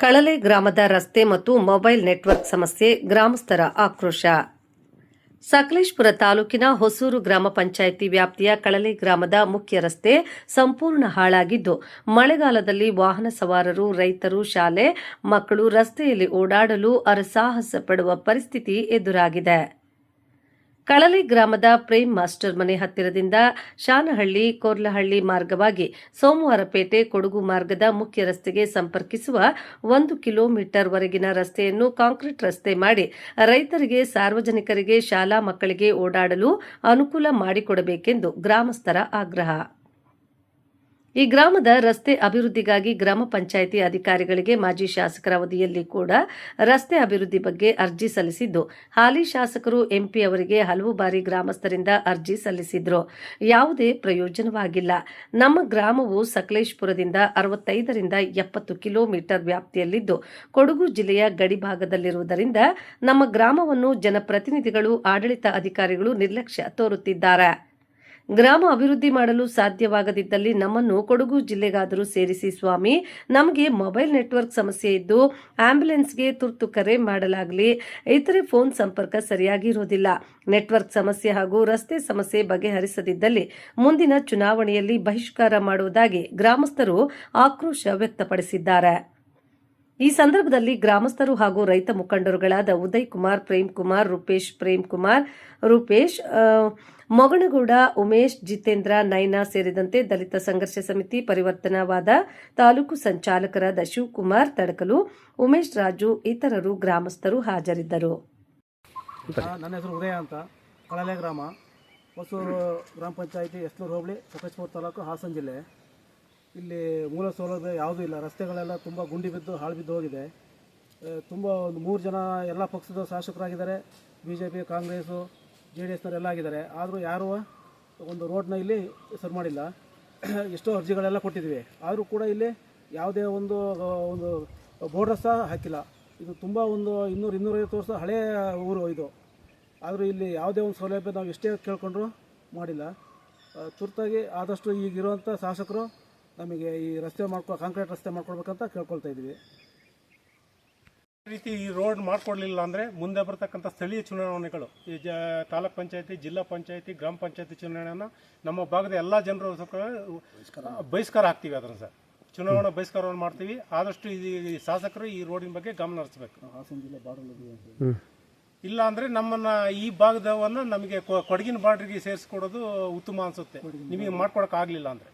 ಕಳಲೆ ಗ್ರಾಮದ ರಸ್ತೆ ಮತ್ತು ಮೊಬೈಲ್ ನೆಟ್ವರ್ಕ್ ಸಮಸ್ಯೆ, ಗ್ರಾಮಸ್ಥರ ಆಕ್ರೋಶ. ಸಕಲೇಶ್ಪುರ ತಾಲೂಕಿನ ಹೊಸೂರು ಗ್ರಾಮ ಪಂಚಾಯಿತಿ ವ್ಯಾಪ್ತಿಯ ಕಳಲೆ ಗ್ರಾಮದ ಮುಖ್ಯ ರಸ್ತೆ ಸಂಪೂರ್ಣ ಹಾಳಾಗಿದ್ದು, ಮಳೆಗಾಲದಲ್ಲಿ ವಾಹನ ಸವಾರರು, ರೈತರು, ಶಾಲೆ ಮಕ್ಕಳು ರಸ್ತೆಯಲ್ಲಿ ಓಡಾಡಲು ಅರಸಾಹಸ ಪಡುವ ಪರಿಸ್ಥಿತಿ ಎದುರಾಗಿದೆ. ಕಳಲಿ ಗ್ರಾಮದ ಪ್ರೇಮ್ ಮಾಸ್ಟರ್ ಮನೆ ಹತ್ತಿರದಿಂದ ಶಾನಹಳ್ಳಿ, ಕೋರ್ಲಹಳ್ಳಿ ಮಾರ್ಗವಾಗಿ ಸೋಮವಾರಪೇಟೆ ಕೊಡಗು ಮಾರ್ಗದ ಮುಖ್ಯ ರಸ್ತೆಗೆ ಸಂಪರ್ಕಿಸುವ ಒಂದು ಕಿಲೋಮೀಟರ್ ವರೆಗಿನ ರಸ್ತೆಯನ್ನು ಕಾಂಕ್ರೀಟ್ ರಸ್ತೆ ಮಾಡಿ ರೈತರಿಗೆ, ಸಾರ್ವಜನಿಕರಿಗೆ, ಶಾಲಾ ಮಕ್ಕಳಿಗೆ ಓಡಾಡಲು ಅನುಕೂಲ ಮಾಡಿಕೊಡಬೇಕೆಂದು ಗ್ರಾಮಸ್ಥರ ಆಗ್ರಹ. ಈ ಗ್ರಾಮದ ರಸ್ತೆ ಅಭಿವೃದ್ಧಿಗಾಗಿ ಗ್ರಾಮ ಪಂಚಾಯಿತಿ ಅಧಿಕಾರಿಗಳಿಗೆ ಮಾಜಿ ಶಾಸಕರ ಅವಧಿಯಲ್ಲಿ ಕೂಡ ರಸ್ತೆ ಅಭಿವೃದ್ಧಿ ಬಗ್ಗೆ ಅರ್ಜಿ ಸಲ್ಲಿಸಿದ್ದು, ಹಾಲಿ ಶಾಸಕರು ಎಂಪಿ ಅವರಿಗೆ ಹಲವು ಬಾರಿ ಗ್ರಾಮಸ್ಥರಿಂದ ಅರ್ಜಿ ಸಲ್ಲಿಸಿದ್ರು. ಯಾವುದೇ ಪ್ರಯೋಜನವಾಗಿಲ್ಲ. ನಮ್ಮ ಗ್ರಾಮವು ಸಕಲೇಶ್ಪುರದಿಂದ ಅರವತ್ತೈದರಿಂದ ಎಪ್ಪತ್ತು ಕಿಲೋಮೀಟರ್ ವ್ಯಾಪ್ತಿಯಲ್ಲಿದ್ದು, ಕೊಡಗು ಜಿಲ್ಲೆಯ ಗಡಿಭಾಗದಲ್ಲಿರುವುದರಿಂದ ನಮ್ಮ ಗ್ರಾಮವನ್ನು ಜನಪ್ರತಿನಿಧಿಗಳು, ಆಡಳಿತ ಅಧಿಕಾರಿಗಳು ನಿರ್ಲಕ್ಷ್ಯ ತೋರುತ್ತಿದ್ದಾರೆ. ಗ್ರಾಮ ಅಭಿವೃದ್ಧಿ ಮಾಡಲು ಸಾಧ್ಯವಾಗದಿದ್ದಲ್ಲಿ ನಮ್ಮನ್ನು ಕೊಡಗು ಜಿಲ್ಲೆಗಾದರೂ ಸೇರಿಸಿ ಸ್ವಾಮಿ. ನಮಗೆ ಮೊಬೈಲ್ ನೆಟ್ವರ್ಕ್ ಸಮಸ್ಯೆ ಇದ್ದು ಆಂಬ್ಯುಲೆನ್ಸ್ಗೆ ತುರ್ತು ಕರೆ ಮಾಡಲಾಗಲಿ. ಇತರೆ ಫೋನ್ ಸಂಪರ್ಕ ಸರಿಯಾಗಿ ಇರೋದಿಲ್ಲ. ನೆಟ್ವರ್ಕ್ ಸಮಸ್ಯೆ ಹಾಗೂ ರಸ್ತೆ ಸಮಸ್ಯೆ ಬಗೆಹರಿಸದಿದ್ದಲ್ಲಿ ಮುಂದಿನ ಚುನಾವಣೆಯಲ್ಲಿ ಬಹಿಷ್ಕಾರ ಮಾಡುವುದಾಗಿ ಗ್ರಾಮಸ್ಥರು ಆಕ್ರೋಶ ವ್ಯಕ್ತಪಡಿಸಿದ್ದಾರೆ. ಈ ಸಂದರ್ಭದಲ್ಲಿ ಗ್ರಾಮಸ್ಥರು ಹಾಗೂ ರೈತ ಮುಖಂಡರುಗಳಾದ ಉದಯ್ ಕುಮಾರ್ ಪ್ರೇಮ್ ಕುಮಾರ್ ರೂಪೇಶ್ ಪ್ರೇಮ್ ಕುಮಾರ್ ರೂಪೇಶ್ ಮೊಗಣಗೌಡ, ಉಮೇಶ್, ಜಿತೇಂದ್ರ ನಯನಾ ಸೇರಿದಂತೆ ದಲಿತ ಸಂಘರ್ಷ ಸಮಿತಿ ಪರಿವರ್ತನವಾದ ತಾಲೂಕು ಸಂಚಾಲಕರಾದ ಶಿವಕುಮಾರ್ ತಡಕಲು, ಉಮೇಶ್ ರಾಜು ಇತರರು ಗ್ರಾಮಸ್ಥರು ಹಾಜರಿದ್ದರು. ನನ್ನ ಹೆಸರು ಉದಯ ಅಂತ. ಕಳಲೆ ಗ್ರಾಮ. ಹೊಸೂರು ಗ್ರಾಮ ಪಂಚಾಯಿತಿ ಎಸ್ನೂರು ಹೋಬಳಿ ಸಕಲೇಶ್ಪುರ ತಾಲೂಕು ಹಾಸನ ಜಿಲ್ಲೆ. ಇಲ್ಲಿ ಮೂಲ ಸೌಲಭ್ಯ ಯಾವುದೂ ಇಲ್ಲ. ರಸ್ತೆಗಳೆಲ್ಲ ತುಂಬ ಗುಂಡಿ ಬಿದ್ದು ಹಾಳು ಬಿದ್ದು ಹೋಗಿದೆ. ತುಂಬ ಒಂದು ಮೂರು ಜನ ಎಲ್ಲ ಪಕ್ಷದ ಶಾಸಕರಾಗಿದ್ದಾರೆ. B J P Congress J D ಎಸ್ನವರೆಲ್ಲ ಆಗಿದ್ದಾರೆ. ಆದರೂ ಯಾರೂ ಒಂದು ರೋಡ್ನ ಇಲ್ಲಿ ಸರಿ ಮಾಡಿಲ್ಲ. ಎಷ್ಟೋ ಅರ್ಜಿಗಳೆಲ್ಲ ಕೊಟ್ಟಿದ್ವಿ. ಆದರೂ ಕೂಡ ಇಲ್ಲಿ ಯಾವುದೇ ಒಂದು ಒಂದು ಬೋರ್ಡರ್ ಸಹ ಹಾಕಿಲ್ಲ. ಇದು ತುಂಬ ಒಂದು ಇನ್ನೂರು, ಇನ್ನೂರೈವತ್ತು ವರ್ಷ ಹಳೆಯ ಊರು ಇದು. ಆದರೂ ಇಲ್ಲಿ ಯಾವುದೇ ಒಂದು ಸೌಲಭ್ಯ ನಾವು ಎಷ್ಟೇ ಕೇಳ್ಕೊಂಡ್ರು ಮಾಡಿಲ್ಲ. ತುರ್ತಾಗಿ ಆದಷ್ಟು ಈಗಿರುವಂಥ ಶಾಸಕರು ನಮಗೆ ಈ ರಸ್ತೆ ಮಾಡ್ಕೊ ಕಾಂಕ್ರೀಟ್ ರಸ್ತೆ ಮಾಡ್ಕೊಡ್ಬೇಕಂತ ಕೇಳ್ಕೊಳ್ತಾ ಇದ್ದೀವಿ. ಈ ರೀತಿ ಈ ರೋಡ್ ಮಾಡ್ಕೊಡ್ಲಿಲ್ಲ ಅಂದರೆ ಮುಂದೆ ಬರ್ತಕ್ಕಂಥ ಸ್ಥಳೀಯ ಚುನಾವಣೆಗಳು ಈ ಜ ತಾಲೂಕ್ ಪಂಚಾಯತಿ ಜಿಲ್ಲಾ ಪಂಚಾಯತಿ ಗ್ರಾಮ ಪಂಚಾಯತಿ ಚುನಾವಣೆಯನ್ನು ನಮ್ಮ ಭಾಗದ ಎಲ್ಲ ಜನರು ಬಹಿಷ್ಕಾರ ಹಾಕ್ತೀವಿ ಅದನ್ನು ಸರ್. ಚುನಾವಣಾ ಬಹಿಷ್ಕಾರವನ್ನು ಮಾಡ್ತೀವಿ. ಆದಷ್ಟು ಈ ಶಾಸಕರು ಈ ರೋಡಿನ ಬಗ್ಗೆ ಗಮನ ಹರಿಸಬೇಕು. ಹಾಸನ ಜಿಲ್ಲೆ ಬಾಡಲು ಇಲ್ಲ ಅಂದರೆ ನಮ್ಮನ್ನು ಈ ಭಾಗದವನ್ನು ನಮಗೆ ಕೊ- ಕೊಡಗಿನ ಬಾರ್ಡ್ರಿಗೆ ಸೇರಿಸ್ಕೊಡೋದು ಉತ್ತಮ ಅನ್ಸುತ್ತೆ. ನಿಮಗೆ ಮಾಡ್ಕೊಡೋಕ್ಕಾಗಲಿಲ್ಲ ಅಂದ್ರೆ.